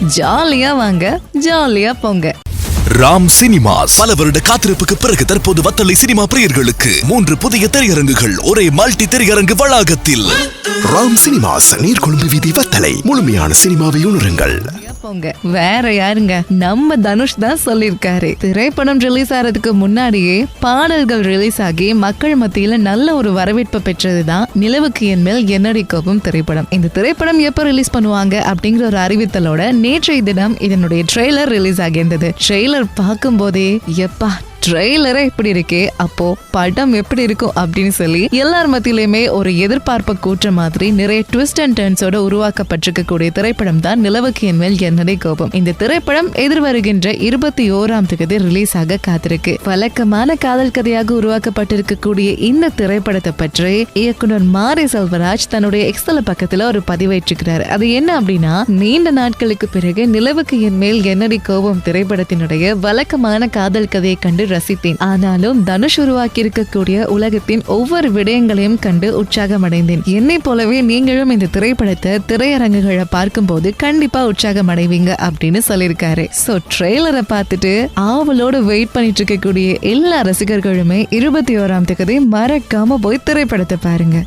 ஜாலியா வாங்க ஜாலியா போங்க. ராம் சினிமாஸ். பல வருட காத்திருப்புக்கு பிறகு தற்போது வத்தலை சினிமா பிரியர்களுக்கு மூன்று புதிய திரையரங்குகள் ஒரே மல்டி திரையரங்கு வளாகத்தில். ராம் சினிமாஸ் நீர்கொழும்பு வீதி வத்தலை முழுமையான சினிமாவை உணருங்கள். போங்க வேற யாருங்க? நம்ம தனுஷ் தான் சொல்லிருக்காரு திரைப்படம் ரிலீஸ் ஆறதுக்கு முன்னாடியே பாடல்கள் ரிலீஸ் ஆகி மக்கள் மத்தியில நல்ல ஒரு வரவேற்பு பெற்றதுதான் நிலவுக்கு என் மேல் என்னடி கோபம் திரைப்படம். இந்த திரைப்படம் எப்ப ரிலீஸ் பண்ணுவாங்க அப்படிங்கிற ஒரு அறிவித்தலோட நேற்றைய தினம் இதனுடைய ட்ரெய்லர் ரிலீஸ் ஆகியிருந்தது. ட்ரெய்லர் பார்க்கும் போதே எப்பா ட்ரெய்லரே இப்படி இருக்கே அப்போ படம் எப்படி இருக்கும் அப்படின்னு சொல்லி எல்லார் மத்தியிலுமே ஒரு எதிர்பார்ப்பை கூற்ற மாதிரி நிறைய ட்விஸ்ட் அண்ட் டர்ன்ஸோட உருவாக்கப்பட்டிருக்கக்கூடிய திரைப்படம் தான் நிலவுக்கு என் மேல் கோபம். இந்த திரைப்படம் எதிர்வருகின்ற இருபத்தி ஓராம் தேதி ரிலீஸ் ஆக காத்திருக்கு. வழக்கமான காதல் கதையாக உருவாக்கப்பட்டிருக்கக்கூடிய இந்த திரைப்படத்தை பற்றி இயக்குனர் மாரி செல்வராஜ் தன்னுடைய எக்ஸ்தல பக்கத்துல ஒரு பதிவேற்றிருக்கிறார். அது என்ன அப்படின்னா நீண்ட நாட்களுக்கு பிறகு நிலவுக்கு என் மேல் என்னடி கோபம் திரைப்படத்தினுடைய வழக்கமான காதல் கதையை கண்டு ரசித்தேன். ஆனாலும் தனுஷ் உருவாக்கி இருக்கக்கூடிய உலகத்தின் ஒவ்வொரு விடயங்களையும் கண்டு உற்சாகம் அடைந்தேன் என்னை போலவே நீங்களும் இந்த திரைப்படத்தை திரையரங்குகளை பார்க்கும்போது கண்டிப்பா உற்சாகம் அடைவீங்க அப்படின்னு சொல்லியிருக்காரு. சோ ட்ரெய்லரை பார்த்துட்டு ஆவலோடு வெயிட் பண்ணிட்டு இருக்கக்கூடிய எல்லா ரசிகர்களுமே இருபத்தி ஓராம் தேதி மறக்காம போய் திரைப்படத்தை பாருங்க.